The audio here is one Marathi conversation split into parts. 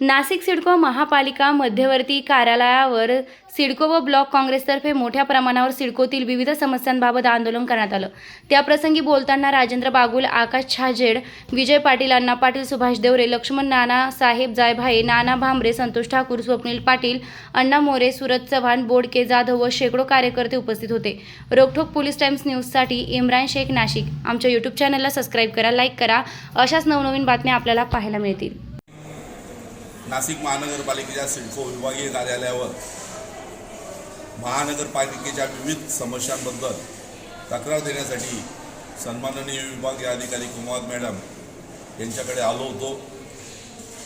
नाशिक सिडको महापालिका मध्यवर्ती कार्यालयावर सिडको व ब्लॉक काँग्रेसतर्फे मोठ्या प्रमाणावर सिडकोतील विविध समस्यांबाबत आंदोलन करण्यात आलं. त्याप्रसंगी बोलताना राजेंद्र बागुल आकाश छाजेड विजय पाटील अण्णा पाटील सुभाष देवरे लक्ष्मण नाना साहेब जायभाये नाना भांबरे संतोष ठाकूर स्वप्नील पाटील अण्णा मोरे सुरज चव्हाण बोडके जाधव व शेकडो कार्यकर्ते उपस्थित होते. रोकठोक पोलीस टाइम्स न्यूजसाठी इम्रान शेख नाशिक. आमच्या यूट्यूब चॅनलला सबस्क्राईब करा लाईक करा. अशाच नवनवीन बातम्या आपल्याला पाहायला मिळतील. नाशिक महानगरपालिकेच्या सिडको विभागीय कार्यालयावर महानगरपालिकेच्या विविध समस्यांबद्दल तक्रार देण्यासाठी सन्माननीय विभागीय अधिकारी कुमार मॅडम यांच्याकडे आलो होतो.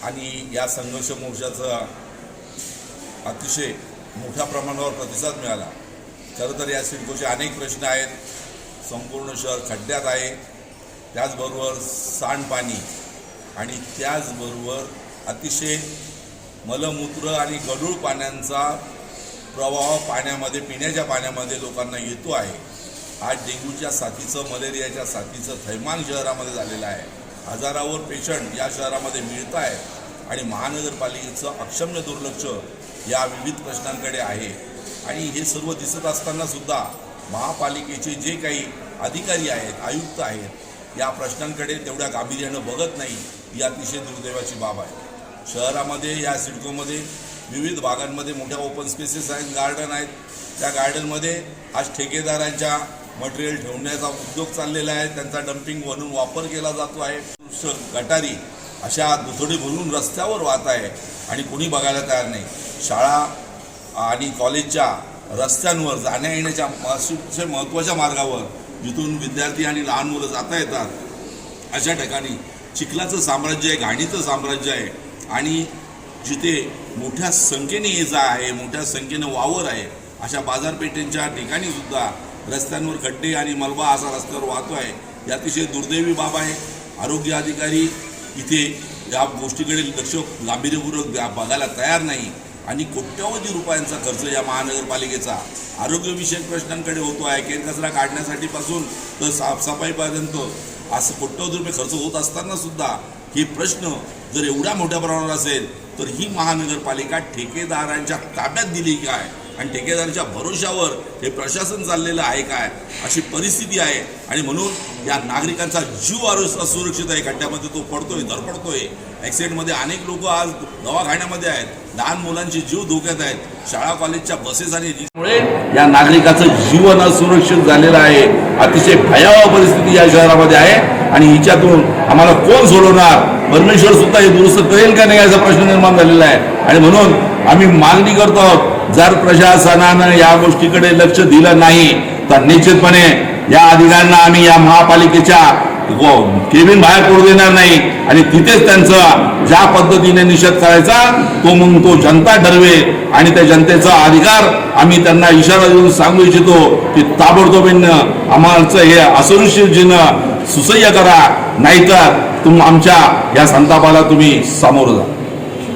आणि या संघर्ष मोर्चाचा अतिशय मोठ्या प्रमाणावर प्रतिसाद मिळाला. खरं तर या सिडकोचे अनेक प्रश्न आहेत. संपूर्ण शहर खड्ड्यात आहे. त्याचबरोबर सांडपाणी आणि त्याचबरोबर अतिशय मलमूत्र आणि गढूळ पाण्याचा प्रवाह पाण्यामध्ये पिण्याच्या पाण्यामध्ये लोकांना येतो आहे. आज डेंग्यूच्या साथीचं मलेरियाच्या साथीचं थैमान शहरामध्ये झालेलं आहे. हजारावर पेशंट या शहरामध्ये मिळत आहे आणि महानगरपालिकेचं अक्षम्य दुर्लक्ष या विविध प्रश्नांकडे आहे. आणि हे सर्व दिसत असताना सुद्धा महापालिकेचे जे काही अधिकारी आहेत आयुक्त आहेत या प्रश्नांकडे तेवढ्या गांभीर्यानं बघत नाही ही अतिशय दुर्दैवाची बाब आहे. शहरामध्ये या सिडकोमध्ये विविध भागांमध्ये मोठ्या ओपन स्पेसेस आहेत गार्डन आहेत. त्या गार्डनमध्ये आज ठेकेदारांच्या मटेरियल ठेवण्याचा उद्योग चाललेला आहे. त्यांचा डम्पिंग म्हणून वापर केला जातो आहे. गटारी अशा दुथडी भरून रस्त्यावर वाहत आहे आणि कोणी बघायला तयार नाही. शाळा आणि कॉलेजच्या रस्त्यांवर जाण्या येण्याच्या अतिशय महत्त्वाच्या मार्गावर जिथून विद्यार्थी आणि लहान मुलं जाता येतात अशा ठिकाणी चिखलाचं साम्राज्य आहे घाणीचं साम्राज्य आहे. आणि जिथे मोठ्या संख्येने ये जा आहे मोठ्या संख्येनं वावर आहे अशा बाजारपेठेंच्या ठिकाणी सुद्धा रस्त्यांवर खड्डे आणि मलबा असा रस्त्यावर वाहतो आहे. ही अतिशय दुर्दैवी बाब आहे. आरोग्य अधिकारी इथे या गोष्टीकडे लक्ष गांभीर्यपूर्वक द्या- बघायला तयार नाही. आणि कोट्यवधी रुपयांचा खर्च या महानगरपालिकेचा आरोग्यविषयक प्रश्नांकडे होतो आहे. केरकचरा काढण्यासाठी पासून तर साफसफाईपर्यंत असं कोट्यवधी रुपये खर्च होत असताना सुद्धा हे प्रश्न जर एवढ्या मोठ्या प्रमाणावर असेल तर ही महानगरपालिका ठेकेदारांच्या ताब्यात दिली काय? आणि ठेकेदारांच्या भरोशावर हे प्रशासन चाललेलं आहे काय? अशी परिस्थिती आहे. आणि म्हणून या नागरिकांचा जीव आरोग्य असुरक्षित आहे. खड्ड्यामध्ये तो पडतोय धडपडतोय ॲक्सिडेंटमध्ये अनेक लोक आज दवाखान्यामध्ये आहेत. लहान मुलांचे जीव धोक्यात आहेत. शाळा कॉलेजच्या बसेस आणि मुळे या नागरिकाचं जीवन असुरक्षित झालेलं आहे. अतिशय भयावह परिस्थिती या शहरामध्ये आहे. आणि हिच्यातून आम्हाला कोण सोडवणार? परमेश्वर सुद्धा हे दुरुस्त करेल का नाही याचा प्रश्न निर्माण झालेला आहे. आणि म्हणून आम्ही मागणी करतो आहोत जर प्रशासनानं या गोष्टीकडे लक्ष दिलं नाही तर निश्चितपणे या अधिकाऱ्यांना आम्ही या महापालिकेच्या केबिन बाहेर पडू देणार नाही. आणि तिथेच त्यांचं ज्या पद्धतीने निषेध करायचा तो मग तो जनता ठरवेल. आणि त्या जनतेचा अधिकार आम्ही त्यांना इशारा देऊन सांगू इच्छितो की ताबडतोबीनं आम्हाचं हे असुरक्षितजीनं सुसह्य करा. नाहीतर तुम आमच्या या संतापाला तुम्ही सामोरं जा.